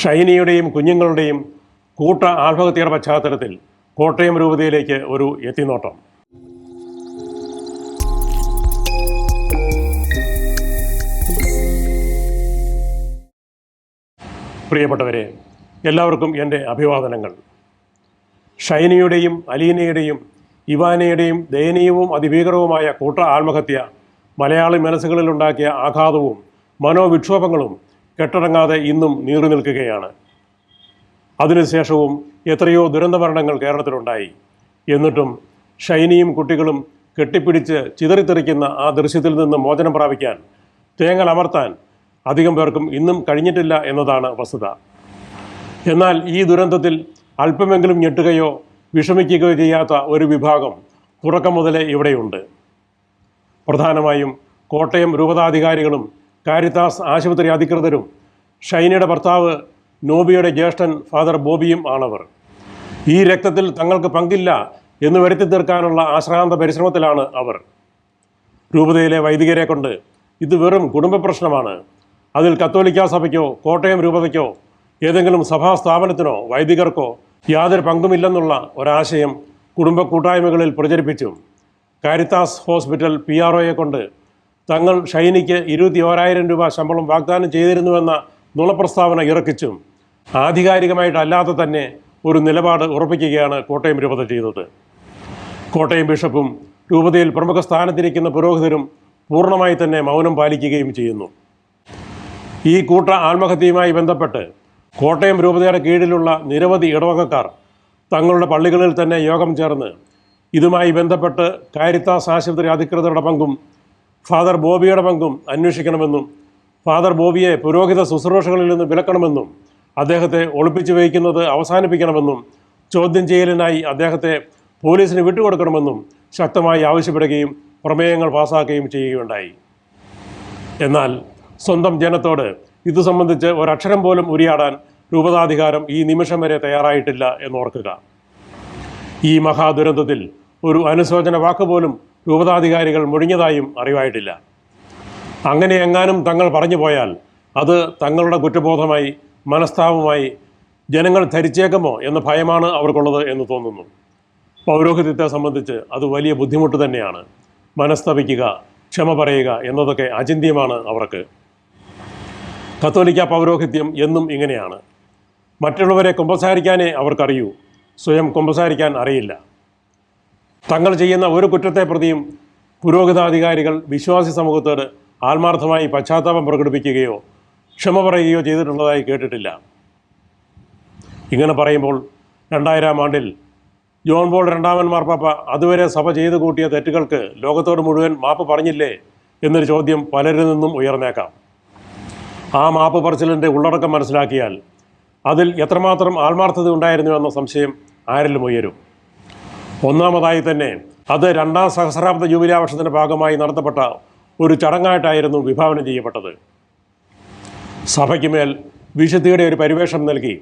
ഷൈനിയുടെയും കുഞ്ഞുങ്ങളുടെയും കൂട്ട ആത്മഹത്യയുടെ പശ്ചാത്തലത്തിൽ കോട്ടയം രൂപതയിലേക്ക് ഒരു എത്തിനോട്ടം. പ്രിയപ്പെട്ടവരെ എല്ലാവർക്കും എന്റെ അഭിവാദനങ്ങൾ. ഷൈനിയുടെയും അലീനയുടെയും ഇവാനയുടെയും ദയനീയവും അതിഭീകരവുമായ കൂട്ട ആത്മഹത്യ മലയാളി മനസ്സുകളിലുണ്ടാക്കിയ ആഘാതവും മനോവിക്ഷോഭങ്ങളും കെട്ടടങ്ങാതെ ഇന്നും നീറി നിൽക്കുകയാണ്. അതിനുശേഷവും എത്രയോ ദുരന്തമരണങ്ങൾ കേരളത്തിലുണ്ടായി. എന്നിട്ടും ഷൈനിയും കുട്ടികളും കെട്ടിപ്പിടിച്ച് ചിതറിത്തെറിക്കുന്ന ആ ദൃശ്യത്തിൽ നിന്ന് മോചനം പ്രാപിക്കാൻ തേങ്ങൽ അമർത്താൻ അധികം പേർക്കും ഇന്നും കഴിഞ്ഞിട്ടില്ല എന്നതാണ് വസ്തുത. എന്നാൽ ഈ ദുരന്തത്തിൽ അല്പമെങ്കിലും ഞെട്ടുകയോ വിഷമിക്കുകയോ ചെയ്യാത്ത ഒരു വിഭാഗം തുടക്കം മുതലേ ഇവിടെയുണ്ട്. പ്രധാനമായും കോട്ടയം രൂപതാധികാരികളും കാരിത്താസ് ആശുപത്രി അധികൃതരും ഷൈനയുടെ ഭർത്താവ് നോബിയുടെ ജ്യേഷ്ഠൻ ഫാദർ ബോബിയും ആണവർ. ഈ രക്തത്തിൽ തങ്ങൾക്ക് പങ്കില്ല എന്ന് വരുത്തി തീർക്കാനുള്ള ആശ്രാന്ത പരിശ്രമത്തിലാണ് അവർ. രൂപതയിലെ വൈദികരെ കൊണ്ട് ഇത് വെറും കുടുംബ പ്രശ്നമാണ്. അതിൽ കത്തോലിക്ക സഭയ്ക്കോ കോട്ടയം രൂപതയ്ക്കോ ഏതെങ്കിലും സഭാ സ്ഥാപനത്തിനോ വൈദികർക്കോ യാതൊരു പങ്കുമില്ലെന്നുള്ള ഒരാശയം കുടുംബ കൂട്ടായ്മകളിൽ പ്രചരിപ്പിച്ചു. കാരിത്താസ് ഹോസ്പിറ്റൽ പി ആർ ഒയെ കൊണ്ട് തങ്ങൾ ഷൈനിക്ക് ഇരുപത്തി ഓരായിരം രൂപ ശമ്പളം വാഗ്ദാനം ചെയ്തിരുന്നുവെന്ന നുണപ്രസ്താവന ഇറക്കിച്ചും ആധികാരികമായിട്ടല്ലാതെ തന്നെ ഒരു നിലപാട് ഉറപ്പിക്കുകയാണ് കോട്ടയം രൂപത ചെയ്തത്. കോട്ടയം ബിഷപ്പും രൂപതയിൽ പ്രമുഖ സ്ഥാനത്തിരിക്കുന്ന പുരോഹിതരും പൂർണമായി തന്നെ മൗനം പാലിക്കുകയും ചെയ്യുന്നു. ഈ കൂട്ട ആത്മഹത്യയുമായി ബന്ധപ്പെട്ട് കോട്ടയം രൂപതയുടെ കീഴിലുള്ള നിരവധി ഇടവകക്കാർ തങ്ങളുടെ പള്ളികളിൽ തന്നെ യോഗം ചേർന്ന് ഇതുമായി ബന്ധപ്പെട്ട് കാരിത്താസ് ആശുപത്രി അധികൃതരുടെ പങ്കും ഫാദർ ബോബിയുടെ പങ്കും അന്വേഷിക്കണമെന്നും ഫാദർ ബോബിയെ പുരോഹിത ശുശ്രൂഷകളിൽ നിന്ന് വിലക്കണമെന്നും അദ്ദേഹത്തെ ഒളിപ്പിച്ചു വയ്ക്കുന്നത് അവസാനിപ്പിക്കണമെന്നും ചോദ്യം ചെയ്യലിനായി അദ്ദേഹത്തെ പോലീസിന് വിട്ടുകൊടുക്കണമെന്നും ശക്തമായി ആവശ്യപ്പെടുകയും പ്രമേയങ്ങൾ പാസാക്കുകയും ചെയ്യുകയുണ്ടായി. എന്നാൽ സ്വന്തം ജനത്തോട് ഇതു സംബന്ധിച്ച് ഒരക്ഷരം പോലും ഉരിയാടാൻ രൂപതാധികാരം ഈ നിമിഷം വരെ തയ്യാറായിട്ടില്ല എന്നോർക്കുക ഈ മഹാദുരന്തത്തിൽ ഒരു അനുശോചന വാക്കുപോലും രൂപതാധികാരികൾ മുഴിഞ്ഞതായും അറിവായിട്ടില്ല. അങ്ങനെ എങ്ങാനും തങ്ങൾ പറഞ്ഞു പോയാൽ അത് തങ്ങളുടെ കുറ്റബോധമായി മനസ്താപമായി ജനങ്ങൾ ധരിച്ചേക്കുമോ എന്ന ഭയമാണ് അവർക്കുള്ളത് എന്ന് തോന്നുന്നു. പൗരോഹിത്യത്തെ സംബന്ധിച്ച് അത് വലിയ ബുദ്ധിമുട്ട് തന്നെയാണ്. മനസ്തപിക്കുക ക്ഷമ പറയുക എന്നതൊക്കെ അചിന്ത്യമാണ് അവർക്ക്. കത്തോലിക്ക പൗരോഹിത്യം എന്നും ഇങ്ങനെയാണ്. മറ്റുള്ളവരെ കുമ്പസാരിക്കാനേ അവർക്കറിയൂ. സ്വയം കുമ്പസാരിക്കാൻ അറിയില്ല. തങ്ങൾ ചെയ്യുന്ന ഒരു കുറ്റത്തെ പ്രതിയും പുരോഗതാധികാരികൾ വിശ്വാസി സമൂഹത്തോട് ആത്മാർത്ഥമായി പശ്ചാത്താപം പ്രകടിപ്പിക്കുകയോ ക്ഷമ പറയുകയോ ചെയ്തിട്ടുള്ളതായി കേട്ടിട്ടില്ല. ഇങ്ങനെ പറയുമ്പോൾ രണ്ടായിരം ആണ്ടിൽ ജോൺ പോൾ രണ്ടാമൻ മാർപ്പാപ്പ അതുവരെ സഭ ചെയ്തു കൂട്ടിയ തെറ്റുകൾക്ക് ലോകത്തോട് മുഴുവൻ മാപ്പ് പറഞ്ഞില്ലേ എന്നൊരു ചോദ്യം പലരിൽ നിന്നും ഉയർന്നേക്കാം. ആ മാപ്പ് പറച്ചിലിന്റെ ഉള്ളടക്കം മനസ്സിലാക്കിയാൽ അതിൽ എത്രമാത്രം ആത്മാർത്ഥത ഉണ്ടായിരുന്നു എന്ന സംശയം ആരിലും ഉയരും. ഒന്നാമതായി തന്നെ അത് രണ്ടാം സഹസ്രാബ്ദ ജൂബിലി ജൂബിലാവർഷത്തിന്റെ ഭാഗമായി നടത്തപ്പെട്ട ഒരു ചടങ്ങായിട്ടായിരുന്നു വിഭാവനം ചെയ്യപ്പെട്ടത്. സഭയ്ക്ക് മേൽ വിശുദ്ധിയുടെ ഒരു പരിവേഷം നൽകി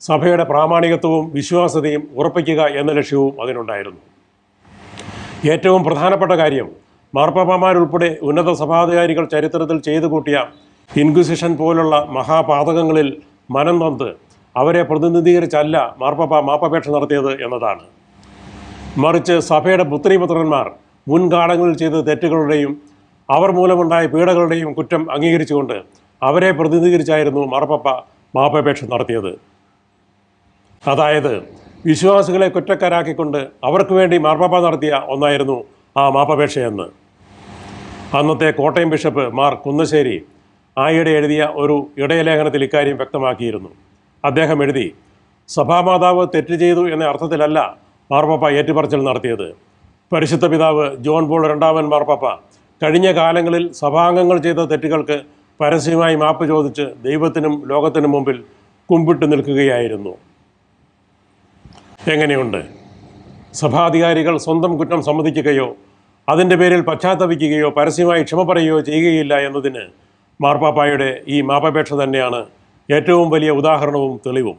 സഭയുടെ പ്രാമാണികത്വവും വിശ്വാസ്യതയും ഉറപ്പിക്കുക എന്ന ലക്ഷ്യവും അതിനുണ്ടായിരുന്നു. ഏറ്റവും പ്രധാനപ്പെട്ട കാര്യം മാർപ്പാപ്പമാരുൾപ്പെടെ ഉന്നത സഭാധികാരികൾ ചരിത്രത്തിൽ ചെയ്തു കൂട്ടിയ ഇൻക്വിസിഷൻ പോലുള്ള മഹാപാതകങ്ങളിൽ മനം നൊന്ത് അവരെ പ്രതിനിധീകരിച്ചല്ല മാർപ്പാപ്പ മാപ്പപേക്ഷ നടത്തിയത് എന്നതാണ്. മറിച്ച് സഭയുടെ പുത്രിപുത്രന്മാർ മുൻകാലങ്ങളിൽ ചെയ്ത തെറ്റുകളുടെയും അവർ മൂലമുണ്ടായ പീഡകളുടെയും കുറ്റം അംഗീകരിച്ചുകൊണ്ട് അവരെ പ്രതിനിധീകരിച്ചായിരുന്നു മാർപ്പാപ്പ മാപ്പപേക്ഷ നടത്തിയത്. അതായത് വിശ്വാസികളെ കുറ്റക്കാരാക്കിക്കൊണ്ട് അവർക്ക് വേണ്ടി മാർപ്പാപ്പ നടത്തിയ ഒന്നായിരുന്നു ആ മാപ്പപേക്ഷയെന്ന്. അന്നത്തെ കോട്ടയം ബിഷപ്പ് മാർ കുന്നശ്ശേരി ആയിടെ എഴുതിയ ഒരു ഇടയലേഖനത്തിൽ ഇക്കാര്യം വ്യക്തമാക്കിയിരുന്നു. അദ്ദേഹം എഴുതി സഭാമാതാവ് തെറ്റ് ചെയ്തു എന്ന അർത്ഥത്തിലല്ല മാർപ്പാപ്പ ഏറ്റുപറച്ചിൽ നടത്തിയത്. പരിശുദ്ധ പിതാവ് ജോൺ പോൾ രണ്ടാമൻ മാർപ്പാപ്പ കഴിഞ്ഞ കാലങ്ങളിൽ സഭാംഗങ്ങൾ ചെയ്ത തെറ്റുകൾക്ക് പരസ്യമായി മാപ്പ് ചോദിച്ച് ദൈവത്തിനും ലോകത്തിനും മുമ്പിൽ കുമ്പിട്ട് നിൽക്കുകയായിരുന്നു. എങ്ങനെയുണ്ട്? സഭാധികാരികൾ സ്വന്തം കുറ്റം സമ്മതിക്കുകയോ അതിന്റെ പേരിൽ പശ്ചാത്തപിക്കുകയോ പരസ്യമായി ക്ഷമ പറയുകയോ ചെയ്യുകയില്ല എന്നതിന് മാർപ്പാപ്പായുടെ ഈ മാപ്പപേക്ഷ തന്നെയാണ് ഏറ്റവും വലിയ ഉദാഹരണവും തെളിവും.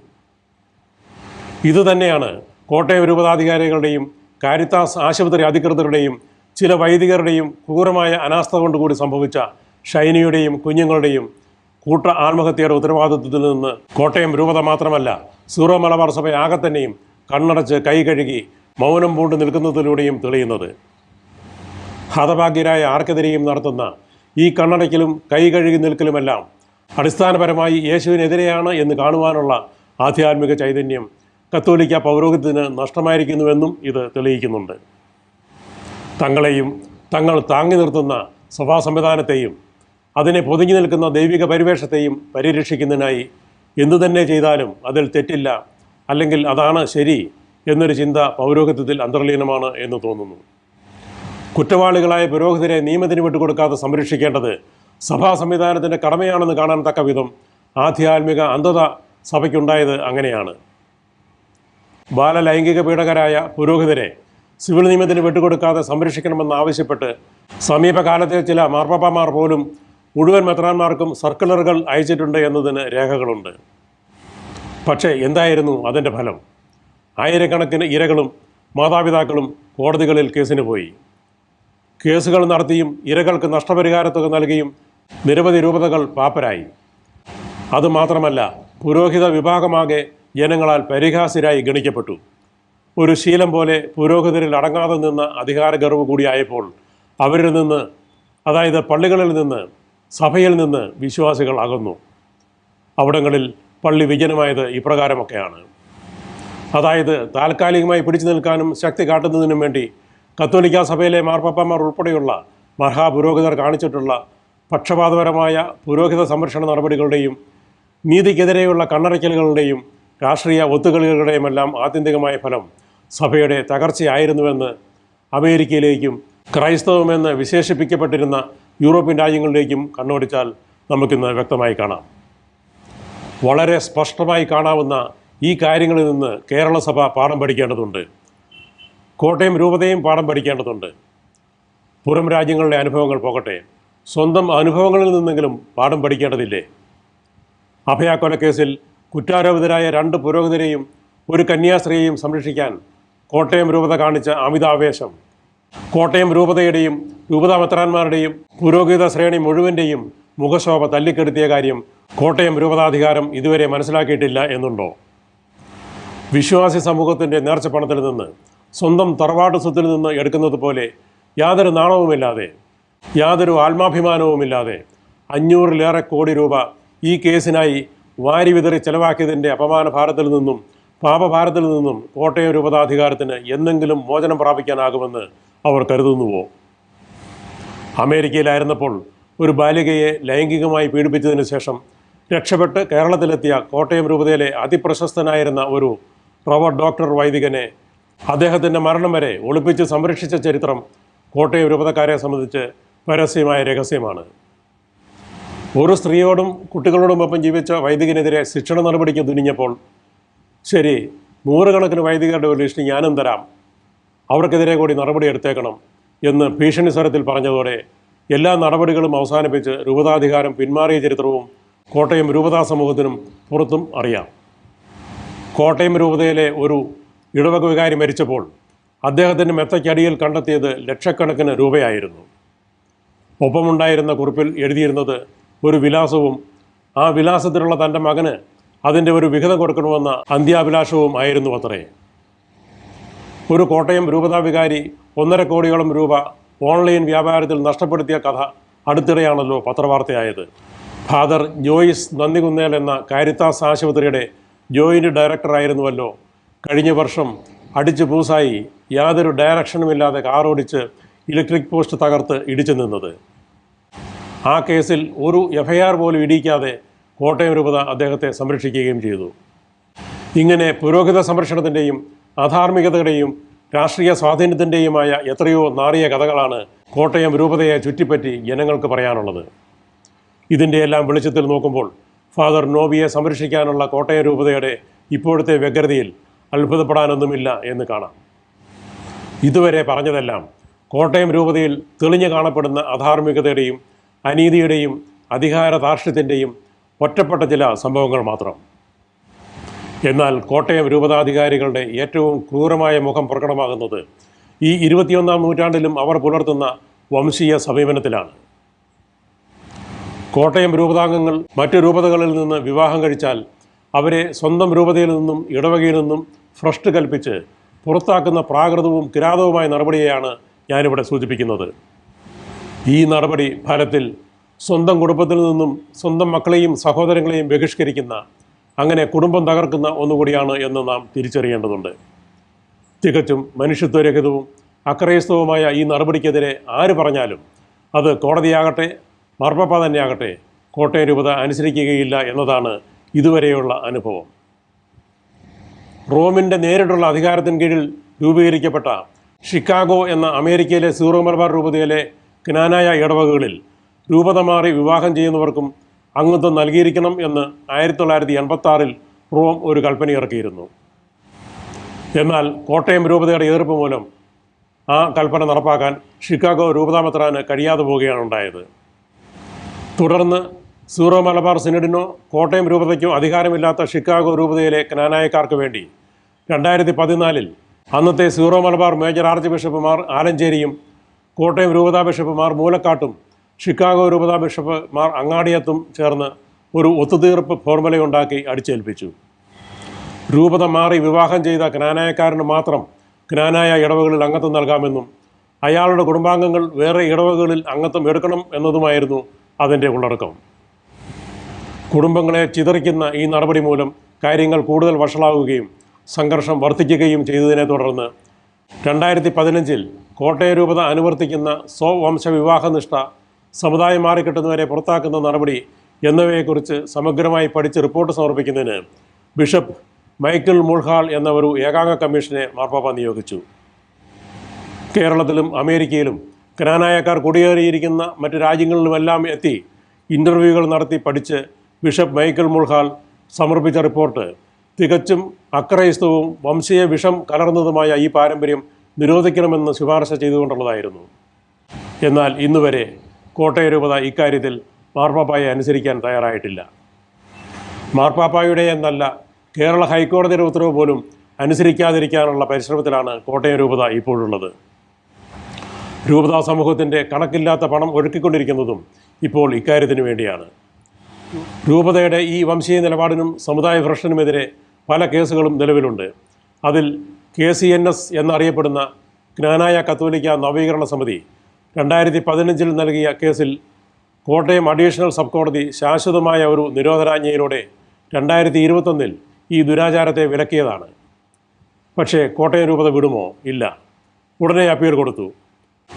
ഇതുതന്നെയാണ് കോട്ടയം രൂപതാധികാരികളുടെയും കാരിത്താസ് ആശുപത്രി അധികൃതരുടെയും ചില വൈദികരുടെയും ക്രൂരമായ അനാസ്ഥ കൊണ്ടുകൂടി സംഭവിച്ച ഷൈനിയുടെയും കുഞ്ഞുങ്ങളുടെയും കൂട്ട ആത്മഹത്യയുടെ ഉത്തരവാദിത്വത്തിൽ നിന്ന് കോട്ടയം രൂപത മാത്രമല്ല സീറോ മലബാർ സഭ ആകെ തന്നെയും കണ്ണടച്ച് കൈ കഴുകി മൗനം പൂണ്ട് നിൽക്കുന്നതിലൂടെയും തെളിയുന്നത്. ഹതഭാഗ്യരായ ആർക്കെതിരെയും നടത്തുന്ന ഈ കണ്ണടയ്ക്കലും കൈ കഴുകി നിൽക്കലുമെല്ലാം അടിസ്ഥാനപരമായി യേശുവിനെതിരെയാണ് എന്ന് കാണുവാനുള്ള ആധ്യാത്മിക ചൈതന്യം കത്തോലിക്ക പൗരോഹിത്യത്തിന് നഷ്ടമായിരിക്കുന്നുവെന്നും ഇത് തെളിയിക്കുന്നുണ്ട്. തങ്ങളെയും തങ്ങൾ താങ്ങി നിർത്തുന്ന സഭാ സംവിധാനത്തെയും അതിനെ പൊതിഞ്ഞു നിൽക്കുന്ന ദൈവിക പരിവേഷത്തെയും പരിരക്ഷിക്കുന്നതിനായി എന്തു തന്നെ ചെയ്താലും അതിൽ തെറ്റില്ല അല്ലെങ്കിൽ അതാണ് ശരി എന്നൊരു ചിന്ത പൗരോഹിത്യത്തിൽ അന്തർലീനമാണ് എന്ന് തോന്നുന്നു. കുറ്റവാളികളായ പുരോഹിതരെ നിയമത്തിന് വിട്ടുകൊടുക്കാതെ സംരക്ഷിക്കേണ്ടത് സഭാ സംവിധാനത്തിന്റെ കടമയാണെന്ന് കാണാൻ തക്ക വിധം ആധ്യാത്മിക അന്ധത സഭയ്ക്കുണ്ടായത് അങ്ങനെയാണ്. ബാലലൈംഗിക പീഡകരായ പുരോഹിതരെ സിവിൽ നിയമത്തിന് വിട്ടുകൊടുക്കാതെ സംരക്ഷിക്കണമെന്ന് ആവശ്യപ്പെട്ട് സമീപകാലത്തെ ചില മാർപ്പാപ്പമാർ പോലും മുഴുവൻ മെത്രാന്മാർക്കും സർക്കുലറുകൾ അയച്ചിട്ടുണ്ട് എന്നതിന് രേഖകളുണ്ട്. പക്ഷേ എന്തായിരുന്നു അതിന്റെ ഫലം? ആയിരക്കണക്കിന് ഇരകളും മാതാപിതാക്കളും കോടതികളിൽ കേസിന് പോയി. കേസുകൾ നടത്തിയും ഇരകൾക്ക് നഷ്ടപരിഹാരത്തുക നൽകിയും നിരവധി രൂപതകൾ പാപ്പരായി. അതുമാത്രമല്ല പുരോഹിത വിഭാഗമാകെ ജനങ്ങളാൽ പരിഹാസ്യരായി ഗണിക്കപ്പെട്ടു. ഒരു ശീലം പോലെ പുരോഹിതരിൽ അടങ്ങാതെ നിന്ന അധികാര അധികാരഗർവ് കൂടിയായപ്പോൾ അവരിൽ നിന്ന് അതായത് പള്ളികളിൽ നിന്ന് സഭയിൽ നിന്ന് വിശ്വാസികൾ അകന്നു. അവിടങ്ങളിൽ പള്ളി വിജനമായത് ഇപ്രകാരമൊക്കെയാണ്. അതായത് താൽക്കാലികമായി പിടിച്ചു നിൽക്കാനും ശക്തി കാട്ടുന്നതിനും വേണ്ടി കത്തോലിക്ക സഭയിലെ മാർപ്പാപ്പമാർ ഉൾപ്പെടെയുള്ള മഹാപുരോഹിതർ കാണിച്ചിട്ടുള്ള പക്ഷപാതപരമായ പുരോഹിത സംരക്ഷണ നടപടികളുടെയും നീതിക്കെതിരെയുള്ള കണ്ണടയ്ക്കലുകളുടെയും രാഷ്ട്രീയ ഒത്തുകളികളുടെയുമെല്ലാം ആത്യന്തികമായ ഫലം സഭയുടെ തകർച്ചയായിരുന്നുവെന്ന് അമേരിക്കയിലേക്കും ക്രൈസ്തവമെന്ന് വിശേഷിപ്പിക്കപ്പെട്ടിരുന്ന യൂറോപ്യൻ രാജ്യങ്ങളിലേക്കും കണ്ണോടിച്ചാൽ നമുക്കിന്ന് വ്യക്തമായി കാണാം. വളരെ സ്പഷ്ടമായി കാണാവുന്ന ഈ കാര്യങ്ങളിൽ നിന്ന് കേരള സഭ പാഠം പഠിക്കേണ്ടതുണ്ട്. കോട്ടയം രൂപതയും പാഠം പഠിക്കേണ്ടതുണ്ട്. പുറം രാജ്യങ്ങളുടെ അനുഭവങ്ങൾ പോകട്ടെ. സ്വന്തം അനുഭവങ്ങളിൽ നിന്നെങ്കിലും പാഠം പഠിക്കേണ്ടതില്ലേ? അഭയാക്കൊലക്കേസിൽ കുറ്റാരോപിതരായ രണ്ട് പുരോഹിതരെയും ഒരു കന്യാസ്ത്രീയെയും സംരക്ഷിക്കാൻ കോട്ടയം രൂപത കാണിച്ച അമിതാവേശം. കോട്ടയം രൂപതയുടെയും രൂപതാ മെത്രാന്മാരുടെയും പുരോഹിത ശ്രേണി മുഴുവന്റെയും മുഖശോഭ തല്ലിക്കെടുത്തിയ കാര്യം കോട്ടയം രൂപതാധികാരം ഇതുവരെ മനസ്സിലാക്കിയിട്ടില്ല എന്നുണ്ടോ? വിശ്വാസി സമൂഹത്തിന്റെ നേർച്ചപ്പണത്തിൽ നിന്ന് സ്വന്തം തറവാട്ട് സ്വത്തിൽ നിന്ന് എടുക്കുന്നത് പോലെ യാതൊരു നാണവുമില്ലാതെ യാതൊരു ആത്മാഭിമാനവുമില്ലാതെ അഞ്ഞൂറിലേറെ കോടി രൂപ ഈ കേസിനായി വാരി വിതറി ചെലവാക്കിയതിന്റെ അപമാന ഭാരത്തിൽ നിന്നും പാപഭാരത്തിൽ നിന്നും കോട്ടയം രൂപതാധികാരത്തിന് എന്തെങ്കിലും മോചനം പ്രാപിക്കാനാകുമെന്ന് അവർ കരുതുന്നുവോ? അമേരിക്കയിലായിരുന്നപ്പോൾ ഒരു ബാലികയെ ലൈംഗികമായി പീഡിപ്പിച്ചതിന് ശേഷം രക്ഷപ്പെട്ട് കേരളത്തിലെത്തിയ കോട്ടയം രൂപതയിലെ അതിപ്രശസ്തനായിരുന്ന ഒരു റവർ ഡോക്ടർ വൈദികനെ അദ്ദേഹത്തിന്റെ മരണം വരെ ഒളിപ്പിച്ച് സംരക്ഷിച്ച ചരിത്രം കോട്ടയം രൂപതക്കാരെ സംബന്ധിച്ച് പരസ്യമായ രഹസ്യമാണ്. ഒരു സ്ത്രീയോടും കുട്ടികളോടുമൊപ്പം ജീവിച്ച വൈദികനെതിരെ ശിക്ഷണ നടപടിക്ക് തുനിഞ്ഞപ്പോൾ ശരി നൂറുകണക്കിന് വൈദികരുടെ ഒരു ലിസ്റ്റ് ഞാനും തരാം. അവർക്കെതിരെ കൂടി നടപടി എടുത്തേക്കണം എന്ന് ഭീഷണി സ്വരത്തിൽ പറഞ്ഞതോടെ എല്ലാ നടപടികളും അവസാനിപ്പിച്ച് രൂപതാധികാരം പിന്മാറിയ ചരിത്രവും കോട്ടയം രൂപതാ സമൂഹത്തിനും പുറത്തും അറിയാം. കോട്ടയം രൂപതയിലെ ഒരു ഇടവക വികാരി മരിച്ചപ്പോൾ അദ്ദേഹത്തിന്റെ മെത്തയ്ക്കടിയിൽ കണ്ടെത്തിയത് ലക്ഷക്കണക്കിന് രൂപയായിരുന്നു. ഒപ്പമുണ്ടായിരുന്ന കുറിപ്പിൽ എഴുതിയിരുന്നത് ഒരു വിലാസവും ആ വിലാസത്തിലുള്ള തന്റെ മകന് അതിന്റെ ഒരു വിഹിതം കൊടുക്കണമെന്ന അന്ത്യാഭിലാഷവും ആയിരുന്നു അത്രേ. ഒരു കോട്ടയം രൂപതാ വികാരി ഒന്നര കോടിയോളം രൂപ ഓൺലൈൻ വ്യാപാരത്തിൽ നഷ്ടപ്പെടുത്തിയ കഥ അടുത്തിടെയാണല്ലോ പത്രവാർത്തയായത്. ഫാദർ ജോയിസ് നന്ദികുന്നേൽ എന്ന കാരിത്താസ് ആശുപത്രിയുടെ ജോയിന്റ് ഡയറക്ടറായിരുന്നുവല്ലോ കഴിഞ്ഞ വർഷം അടിച്ചു പൂസായി യാതൊരു ഡയറക്ഷനുമില്ലാതെ കാറോടിച്ച് ഇലക്ട്രിക് പോസ്റ്റ് തകർത്ത് ഇടിച്ചു നിന്നത്. ആ കേസിൽ ഒരു എഫ് ഐ ആർ പോലും ഇടിക്കാതെ കോട്ടയം രൂപത അദ്ദേഹത്തെ സംരക്ഷിക്കുകയും ചെയ്തു. ഇങ്ങനെ പുരോഹിത സംരക്ഷണത്തിന്റെയും അധാർമികതയുടെയും രാഷ്ട്രീയ സ്വാധീനത്തിന്റെയുമായ എത്രയോ നാറിയ കഥകളാണ് കോട്ടയം രൂപതയെ ചുറ്റിപ്പറ്റി ജനങ്ങൾക്ക് പറയാനുള്ളത്. ഇതിന്റെ എല്ലാം വെളിച്ചത്തിൽ നോക്കുമ്പോൾ ഫാദർ നോബിയെ സംരക്ഷിക്കാനുള്ള കോട്ടയം രൂപതയുടെ ഇപ്പോഴത്തെ വ്യഗ്രതയിൽ അത്ഭുതപ്പെടാനൊന്നുമില്ല എന്ന് കാണാം. ഇതുവരെ പറഞ്ഞതെല്ലാം കോട്ടയം രൂപതയിൽ തെളിഞ്ഞു കാണപ്പെടുന്ന അധാർമികതയുടെയും അനീതിയുടെയും അധികാര ധാർഷ്ട്യത്തിന്റെയും ഒറ്റപ്പെട്ട ചില സംഭവങ്ങൾ മാത്രം. എന്നാൽ കോട്ടയം രൂപതാധികാരികളുടെ ഏറ്റവും ക്രൂരമായ മുഖം പ്രകടമാകുന്നത് ഈ ഇരുപത്തിയൊന്നാം നൂറ്റാണ്ടിലും അവർ പുലർത്തുന്ന വംശീയ സമീപനത്തിലാണ്. കോട്ടയം രൂപതാംഗങ്ങൾ മറ്റു രൂപതകളിൽ നിന്ന് വിവാഹം കഴിച്ചാൽ അവരെ സ്വന്തം രൂപതയിൽ നിന്നും ഇടവകയിൽ നിന്നും ഫ്രഷ്ട് കൽപ്പിച്ച് പുറത്താക്കുന്ന പ്രാകൃതവും കിരാതവുമായ നടപടിയെയാണ് ഞാനിവിടെ സൂചിപ്പിക്കുന്നത്. ഈ നടപടി ഫലത്തിൽ സ്വന്തം കുടുംബത്തിൽ നിന്നും സ്വന്തം മക്കളെയും സഹോദരങ്ങളെയും ബഹിഷ്കരിക്കുന്ന അങ്ങനെ കുടുംബം തകർക്കുന്ന ഒന്നുകൂടിയാണ് എന്ന് നാം തിരിച്ചറിയേണ്ടതുണ്ട്. തികച്ചും മനുഷ്യത്വരഹിതവും അക്രയസ്തവുമായ ഈ നടപടിക്കെതിരെ ആര് പറഞ്ഞാലും അത് കോടതിയാകട്ടെ മാർപ്പാപ്പ തന്നെയാകട്ടെ കോട്ടയം രൂപത അനുസരിക്കുകയില്ല എന്നതാണ് ഇതുവരെയുള്ള അനുഭവം. റോമിന്റെ നേരിട്ടുള്ള അധികാരത്തിന് കീഴിൽ രൂപീകരിക്കപ്പെട്ട ഷിക്കാഗോ എന്ന അമേരിക്കയിലെ സീറോ മലബാർ രൂപതയിലെ ജ്ഞാനായ ഇടവകകളിൽ രൂപത മാറി വിവാഹം ചെയ്യുന്നവർക്കും അംഗത്വം നൽകിയിരിക്കണം എന്ന് ആയിരത്തി തൊള്ളായിരത്തി എൺപത്തി റോം ഒരു കൽപ്പന ഇറക്കിയിരുന്നു. എന്നാൽ കോട്ടയം രൂപതയുടെ എതിർപ്പ് മൂലം ആ കൽപ്പന നടപ്പാക്കാൻ ഷിക്കാഗോ രൂപതാമെത്രാന് കഴിയാതെ പോവുകയാണ് ഉണ്ടായത്. തുടർന്ന് സീറോ മലബാർ സിനഡിനോ കോട്ടയം രൂപതയ്ക്കോ അധികാരമില്ലാത്ത ഷിക്കാഗോ രൂപതയിലെ ക്നാനായക്കാർക്ക് വേണ്ടി രണ്ടായിരത്തി പതിനാലിൽ അന്നത്തെ സീറോ മലബാർ മേജർ ആർച്ച് ബിഷപ്പുമാർ ആലഞ്ചേരിയും കോട്ടയം രൂപതാ ബിഷപ്പ് മാർ മൂലക്കാട്ടും ഷിക്കാഗോ രൂപതാ ബിഷപ്പ് മാർ അങ്ങാടിയത്തും ചേർന്ന് ഒരു ഒത്തുതീർപ്പ് ഫോർമുലയുണ്ടാക്കി അടിച്ചേൽപ്പിച്ചു. രൂപത മാറി വിവാഹം ചെയ്ത ജ്ഞാനായക്കാരന് മാത്രം ജ്ഞാനായ ഇടവകളിൽ അംഗത്വം നൽകാമെന്നും അയാളുടെ കുടുംബാംഗങ്ങൾ വേറെ ഇടവകളിൽ അംഗത്വം എടുക്കണം എന്നതുമായിരുന്നു അതിന്റെ ഉള്ളടക്കം. കുടുംബങ്ങളെ ചിതറിക്കുന്ന ഈ നടപടി മൂലം കാര്യങ്ങൾ കൂടുതൽ വഷളാവുകയും സംഘർഷം വർദ്ധിക്കുകയും ചെയ്തതിനെ തുടർന്ന് രണ്ടായിരത്തി പതിനഞ്ചിൽ കോട്ടയ രൂപത അനുവർത്തിക്കുന്ന സ്വവംശ വിവാഹനിഷ്ഠ സമുദായം മാറിക്കിട്ടുന്നവരെ പുറത്താക്കുന്ന നടപടി എന്നിവയെക്കുറിച്ച് സമഗ്രമായി പഠിച്ച് റിപ്പോർട്ട് സമർപ്പിക്കുന്നതിന് ബിഷപ്പ് മൈക്കിൾ മുൾഹാൾ എന്ന ഒരു ഏകാംഗ കമ്മീഷനെ മാർപ്പാപ്പ നിയോഗിച്ചു. കേരളത്തിലും അമേരിക്കയിലും കനാനായക്കാർ കുടിയേറിയിരിക്കുന്ന മറ്റ് രാജ്യങ്ങളിലുമെല്ലാം എത്തി ഇന്റർവ്യൂകൾ നടത്തി പഠിച്ച് ബിഷപ്പ് മൈക്കിൾ മുൾഹാൾ സമർപ്പിച്ച റിപ്പോർട്ട് തികച്ചും അക്രൈസ്തവും വംശീയ വിഷം കലർന്നതുമായ ഈ പാരമ്പര്യം നിരോധിക്കണമെന്ന് ശുപാർശ ചെയ്തുകൊണ്ടുള്ളതായിരുന്നു. എന്നാൽ ഇന്നുവരെ കോട്ടയ രൂപത ഇക്കാര്യത്തിൽ മാർപ്പാപ്പായെ അനുസരിക്കാൻ തയ്യാറായിട്ടില്ല. മാർപ്പാപ്പായുടെ എന്നല്ല കേരള ഹൈക്കോടതിയുടെ ഉത്തരവ് പോലും അനുസരിക്കാതിരിക്കാനുള്ള പരിശ്രമത്തിലാണ് കോട്ടയം രൂപത ഇപ്പോഴുള്ളത്. രൂപതാ സമൂഹത്തിന്റെ കണക്കില്ലാത്ത പണം ഒഴുക്കിക്കൊണ്ടിരിക്കുന്നതും ഇപ്പോൾ ഇക്കാര്യത്തിന് വേണ്ടിയാണ്. രൂപതയുടെ ഈ വംശീയ നിലപാടിനും സമുദായ ഭ്രഷ്ടനുമെതിരെ പല കേസുകളും നിലവിലുണ്ട്. അതിൽ കെ സി എൻ എസ് എന്നറിയപ്പെടുന്ന ജ്ഞാനായ കത്തോലിക്ക നവീകരണ സമിതി രണ്ടായിരത്തി പതിനഞ്ചിൽ നൽകിയ കേസിൽ കോട്ടയം അഡീഷണൽ സബ് കോടതി ശാശ്വതമായ ഒരു നിരോധനാജ്ഞയിലൂടെ രണ്ടായിരത്തി ഇരുപത്തൊന്നിൽ ഈ ദുരാചാരത്തെ വിലക്കിയതാണ്. പക്ഷേ കോട്ടയം രൂപത വിടുമോ? ഇല്ല. ഉടനെ അപ്പീൽ കൊടുത്തു.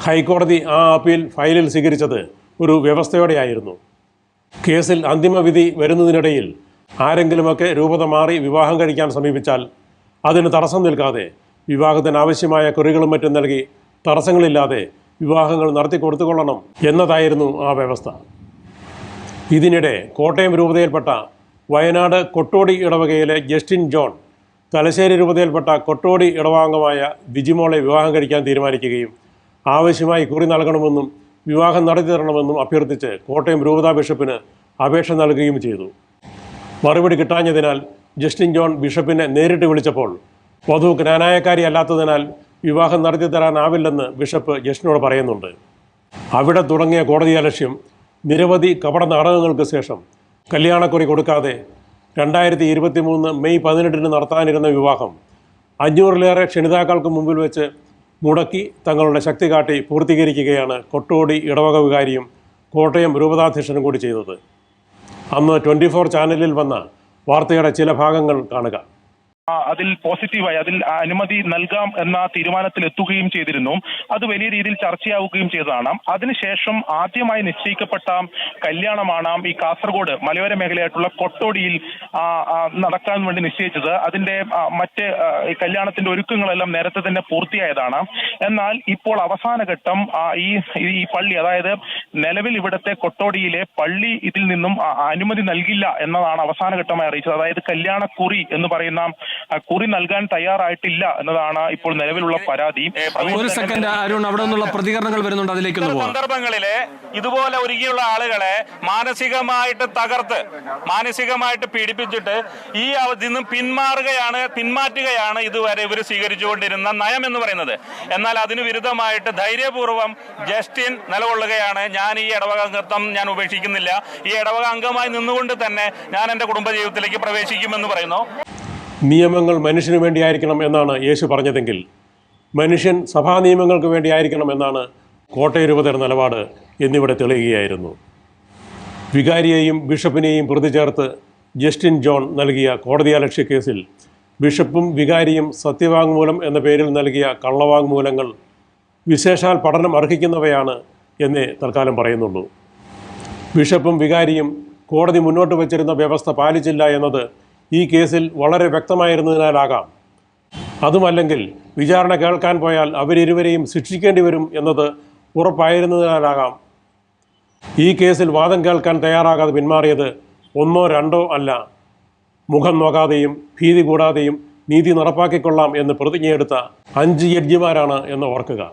ഹൈക്കോടതി ആ അപ്പീൽ ഫയലിൽ സ്വീകരിച്ചത് ഒരു വ്യവസ്ഥയോടെയായിരുന്നു. കേസിൽ അന്തിമവിധി വരുന്നതിനിടയിൽ ആരെങ്കിലുമൊക്കെ രൂപത മാറി വിവാഹം കഴിക്കാൻ സമീപിച്ചാൽ അതിന് തടസ്സം നിൽക്കാതെ വിവാഹത്തിന് ആവശ്യമായ കുറികളും മറ്റും നൽകി തടസ്സങ്ങളില്ലാതെ വിവാഹങ്ങൾ നടത്തി കൊടുത്തുകൊള്ളണം എന്നതായിരുന്നു ആ വ്യവസ്ഥ. ഇതിനിടെ കോട്ടയം രൂപതയിൽപ്പെട്ട വയനാട് കൊട്ടോടി ഇടവകയിലെ ജസ്റ്റിൻ ജോൺ തലശ്ശേരി രൂപതയിൽപ്പെട്ട കൊട്ടോടി ഇടവാംഗമായ ബിജിമോളെ വിവാഹം കഴിക്കാൻ തീരുമാനിക്കുകയും ആവശ്യമായി കുറി നൽകണമെന്നും വിവാഹം നടത്തി തരണമെന്നും അഭ്യർത്ഥിച്ച് കോട്ടയം രൂപതാ ബിഷപ്പിന് അപേക്ഷ നൽകുകയും ചെയ്തു. മറുപടി കിട്ടാഞ്ഞതിനാൽ ജസ്റ്റിൻ ജോൺ ബിഷപ്പിനെ നേരിട്ട് വിളിച്ചപ്പോൾ വധു ജ്ഞാനായക്കാരി അല്ലാത്തതിനാൽ വിവാഹം നടത്തി തരാനാവില്ലെന്ന് ബിഷപ്പ് ജസ്റ്റിനോട് പറയുന്നുണ്ട്. അവിടെ തുടങ്ങിയ കോടതിയലക്ഷ്യം നിരവധി കപട നാടകങ്ങൾക്ക് ശേഷം കല്യാണക്കുറി കൊടുക്കാതെ രണ്ടായിരത്തി ഇരുപത്തി മൂന്ന് മെയ് പതിനെട്ടിന് നടത്താനിരുന്ന വിവാഹം അഞ്ഞൂറിലേറെ ക്ഷണിതാക്കൾക്ക് മുമ്പിൽ വെച്ച് മുടക്കി തങ്ങളുടെ ശക്തി കാട്ടി പൂർത്തീകരിക്കുകയാണ് കൊട്ടോടി ഇടവക വികാരിയും കോട്ടയം രൂപതാധ്യക്ഷനും കൂടി ചെയ്തത്. അന്ന് ട്വന്റി ഫോർ ചാനലിൽ വന്ന വാർത്തയുടെ ചില ഭാഗങ്ങൾ കാണുക. അതിൽ പോസിറ്റീവായി അതിൽ അനുമതി നൽകാം എന്ന തീരുമാനത്തിൽ എത്തുകയും ചെയ്തിരുന്നു. അത് വലിയ രീതിയിൽ ചർച്ചയാവുകയും ചെയ്തതാണ്. അതിനുശേഷം ആദ്യമായി നിശ്ചയിക്കപ്പെട്ട കല്യാണമാണ് ഈ കാസർഗോഡ് മലയോര മേഖലയായിട്ടുള്ള കൊട്ടോടിയിൽ നടക്കാൻ വേണ്ടി നിശ്ചയിച്ചത്. അതിന്റെ മറ്റ് കല്യാണത്തിന്റെ ഒരുക്കങ്ങളെല്ലാം നേരത്തെ തന്നെ പൂർത്തിയായതാണ്. എന്നാൽ ഇപ്പോൾ അവസാന ഘട്ടം ഈ ഈ പള്ളി അതായത് നിലവിൽ ഇവിടുത്തെ കൊട്ടോടിയിലെ പള്ളി ഇതിൽ നിന്നും അനുമതി നൽകില്ല എന്നതാണ് അവസാന ഘട്ടമായി അറിയിച്ചത്. അതായത് കല്യാണക്കുറി എന്ന് പറയുന്ന കുറി നൽകാൻ തയ്യാറായിട്ടില്ല എന്നതാണ് ഇപ്പോൾ നിലവിലുള്ള പരാതി. ഒരു സെക്കൻഡ് അരുൺ അവിടെ നിന്നുള്ള പ്രതികരണങ്ങൾ വരുന്നുണ്ട് അതിലേക്ക് സന്ദർഭങ്ങളിൽ ഇതുപോലെ ഒരുങ്ങിയുള്ള ആളുകളെ മാനസികമായിട്ട് തകർത്ത് മാനസികമായിട്ട് പീഡിപ്പിച്ചിട്ട് ഈ അവധി നിന്നും പിന്മാറുകയാണ് പിന്മാറ്റുകയാണ് ഇതുവരെ ഇവർ സ്വീകരിച്ചുകൊണ്ടിരുന്ന നയം എന്ന് പറയുന്നത്. എന്നാൽ അതിന് വിരുദ്ധമായിട്ട് ധൈര്യപൂർവം ജസ്റ്റിൻ നിലകൊള്ളുകയാണ്. ഞാൻ ഈ ഇടവക അംഗത്വം ഞാൻ ഉപേക്ഷിക്കുന്നില്ല. ഈ ഇടവക അംഗമായി നിന്നുകൊണ്ട് തന്നെ ഞാൻ എന്റെ കുടുംബജീവിതത്തിലേക്ക് പ്രവേശിക്കുമെന്ന് പറയുന്നു. നിയമങ്ങൾ മനുഷ്യന് വേണ്ടിയായിരിക്കണം എന്നാണ് യേശു പറഞ്ഞതെങ്കിൽ മനുഷ്യൻ സഭാ നിയമങ്ങൾക്ക് വേണ്ടിയായിരിക്കണം എന്നാണ് കോട്ടയരൂപതയുടെ നിലപാട് എന്നിവിടെ തെളിയുകയായിരുന്നു. വികാരിയെയും ബിഷപ്പിനെയും പ്രതി ചേർത്ത് ജസ്റ്റിൻ ജോൺ നൽകിയ കോടതിയലക്ഷ്യ കേസിൽ ബിഷപ്പും വികാരിയും സത്യവാങ്മൂലം എന്ന പേരിൽ നൽകിയ കള്ളവാങ്മൂലങ്ങൾ വിശേഷാൽ പഠനം അർഹിക്കുന്നവയാണ് എന്നേ തൽക്കാലം പറയുന്നുള്ളൂ. ബിഷപ്പും വികാരിയും കോടതി മുന്നോട്ട് വച്ചിരുന്ന വ്യവസ്ഥ പാലിച്ചില്ല എന്നത് ഈ കേസിൽ വളരെ വ്യക്തമായിരുന്നതിനാലാകാം. അതുമല്ലെങ്കിൽ വിചാരണ കേൾക്കാൻ പോയാൽ അവരിരുവരെയും ശിക്ഷിക്കേണ്ടി വരും എന്നത് ഉറപ്പായിരുന്നതിനാലാകാം. ഈ കേസിൽ വാദം കേൾക്കാൻ തയ്യാറാകാതെ പിന്മാറിയത് ഒന്നോ രണ്ടോ അല്ല. മുഖം നോക്കാതെയും ഭീതി കൂടാതെയും നീതി നടപ്പാക്കിക്കൊള്ളാം എന്ന് പ്രതിജ്ഞയെടുത്ത അഞ്ച് ജഡ്ജിമാരാണ് എന്ന് ഓർക്കുക.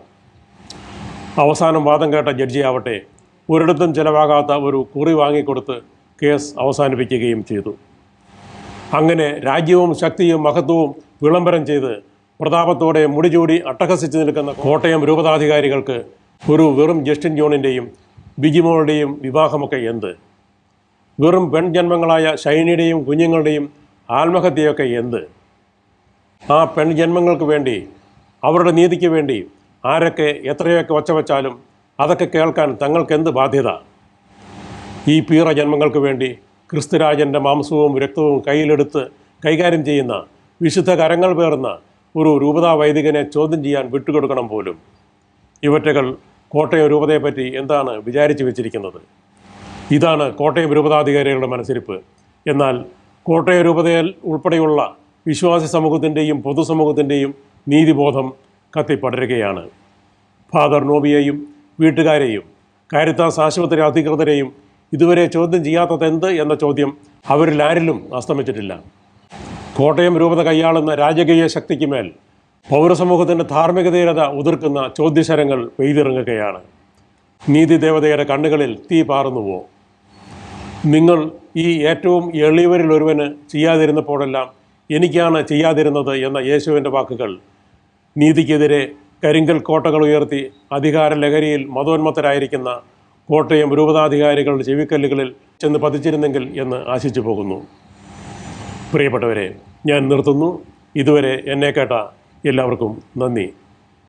അവസാനം വാദം കേട്ട ജഡ്ജിയാവട്ടെ. ഒരിടത്തും ചിലവാകാത്ത ഒരു കുറി വാങ്ങിക്കൊടുത്ത് കേസ് അവസാനിപ്പിക്കുകയും ചെയ്തു. അങ്ങനെ രാജ്യവും ശക്തിയും മഹത്വവും വിളംബരം ചെയ്ത് പ്രതാപത്തോടെ മുടിചൂടി അട്ടഹസിച്ച് നിൽക്കുന്ന കോട്ടയം രൂപതാധികാരികൾക്ക് ഒരു വെറും ജസ്റ്റിൻ ജോണിന്റെയും ബിജിമോളുടെയും വിവാഹമൊക്കെ എന്ത്? വെറും പെൺജന്മങ്ങളായ ഷൈനിയുടെയും കുഞ്ഞുങ്ങളുടെയും ആത്മഹത്യയൊക്കെ എന്ത്? ആ പെൺജന്മങ്ങൾക്ക് വേണ്ടി അവരുടെ നീതിക്ക് വേണ്ടി ആരൊക്കെ എത്രയൊക്കെ ഒച്ചവച്ചാലും അതൊക്കെ കേൾക്കാൻ തങ്ങൾക്കെന്ത് ബാധ്യത? ഈ പീറ ജന്മങ്ങൾക്ക് വേണ്ടി ക്രിസ്തുരാജന്റെ മാംസവും രക്തവും കയ്യിലെടുത്ത് കൈകാര്യം ചെയ്യുന്ന വിശുദ്ധ കരങ്ങൾ പേർന്ന ഒരു രൂപതാ വൈദികനെ ചോദ്യം ചെയ്യാൻ വിട്ടുകൊടുക്കണം പോലും. ഇവറ്റകൾ കോട്ടയം രൂപതയെപ്പറ്റി എന്താണ് വിചാരിച്ചു വെച്ചിരിക്കുന്നത്? ഇതാണ് കോട്ടയം രൂപതാധികാരികളുടെ മനസ്സിരിപ്പ്. എന്നാൽ കോട്ടയം രൂപതയിൽ ഉൾപ്പെടെയുള്ള വിശ്വാസി സമൂഹത്തിന്റെയും പൊതുസമൂഹത്തിന്റെയും നീതിബോധം കത്തിപ്പടരുകയാണ്. ഫാദർ നോബിയെയും വീട്ടുകാരെയും കാരിത്താസ് ആശുപത്രി അധികൃതരെയും ഇതുവരെ ചോദ്യം ചെയ്യാത്തത് എന്ത് എന്ന ചോദ്യം അവരിൽ ആരിലും അസ്തമിച്ചിട്ടില്ല. കോട്ടയം രൂപത കൈയാളുന്ന രാജകീയ ശക്തിക്ക് മേൽ പൗരസമൂഹത്തിന്റെ ധാർമ്മികതീരത ഉതിർക്കുന്ന ചോദ്യശരങ്ങൾ പെയ്തിറങ്ങുകയാണ്. നീതി ദേവതയുടെ കണ്ണുകളിൽ തീ പാറുന്നുവോ? നിങ്ങൾ ഈ ഏറ്റവും എളിയവരിൽ ഒരുവന് ചെയ്യാതിരുന്നപ്പോഴെല്ലാം എനിക്കാണ് ചെയ്യാതിരുന്നത് എന്ന യേശുവിന്റെ വാക്കുകൾ നീതിക്കെതിരെ കരിങ്കൽ കോട്ടകൾ ഉയർത്തി അധികാര ലഹരിയിൽ മതോന്മത്തരായിരിക്കുന്ന കോട്ടയം രൂപതാധികാരികളുടെ ചെവിക്കല്ലുകളിൽ ചെന്ന് പതിച്ചിരുന്നെങ്കിൽ എന്ന് ആശിച്ചു പോകുന്നു. പ്രിയപ്പെട്ടവരെ ഞാൻ നിർത്തുന്നു. ഇതുവരെ എന്നെ കേട്ട എല്ലാവർക്കും നന്ദി.